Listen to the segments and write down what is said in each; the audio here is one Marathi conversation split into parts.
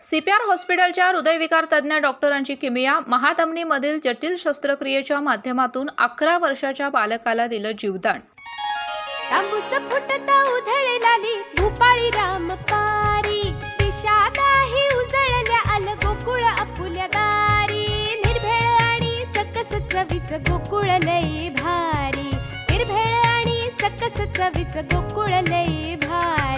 सीपीआर हॉस्पिटलच्या हृदयविकार तज्ज्ञ डॉक्टरांची किमिया महातमणीमधील जटिल शस्त्रक्रियेच्या माध्यमातून अकरा वर्षाच्या बालकाला दिलं जीवदान. भूपाळी गोकुळ गोकुळ लई भारी. निर्भेळ आणि सकस चवीच गोकुळ लई भारी.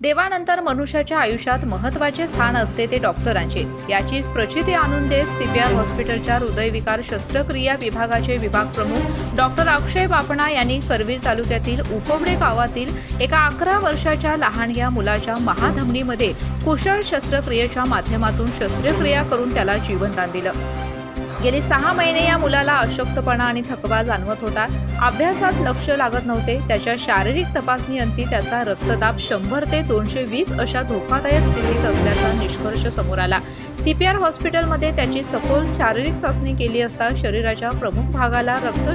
देवानंतर मनुष्याच्या आयुष्यात महत्त्वाचे स्थान असते ते डॉक्टरांचे. याचीच प्रचिती आणून देत सीपीआर हॉस्पिटलच्या हृदयविकार शस्त्रक्रिया विभागाचे विभाग प्रमुख डॉक्टर अक्षय बापणा यांनी करवीर तालुक्यातील उपवडे गावातील एका अकरा वर्षाच्या लहान या मुलाच्या महाधमनीमध्ये कुशल शस्त्रक्रियेच्या माध्यमातून शस्त्रक्रिया करून त्याला जीवनदान दिलं. गेली सहा महिने या मुलाला अशक्तपणा आणि थकवा जाणवत होता. अभ्यासात लक्ष लागत नव्हते. त्याच्या शारीरिक तपासणीअंती त्याचा रक्तदाब शंभर ते दोनशे वीस अशा धोकादायक स्थितीत असल्याचा निष्कर्ष समोर आला. सीपीआर हॉस्पिटलमध्ये त्याची सखोल शारीरिक चाचणी केली असता शरीराच्या प्रमुख भागाला रक्त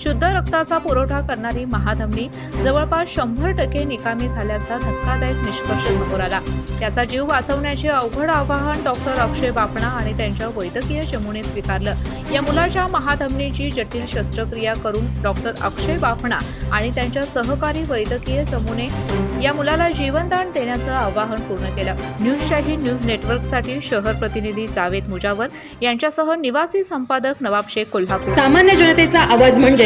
शुद्ध रक्ताचा पुरवठा करणारी महाधमनी जवळपास शंभर टक्के निकामी झाल्याचा धक्कादायक निष्कर्ष समोर आला. त्याचा जीव वाचवण्याचे अवघड आवाहन डॉक्टर अक्षय बापणा आणि त्यांच्या वैद्यकीय चमूने स्वीकारलं. या मुलाच्या महाधमनीची जटिल शस्त्रक्रिया करून डॉक्टर अक्षय बापणा आणि त्यांच्या सहकारी वैद्यकीय चमूने या मुलाला जीवनदान देण्याचं आवाहन पूर्ण केलं. न्यूज शाही न्यूज नेटवर्कसाठी शहर प्रतिनिधी जावेद मुजावर यांच्यासह निवासी संपादक नवाब शेख कोल्हापूर. सामान्य जनतेचा आवाज म्हणजे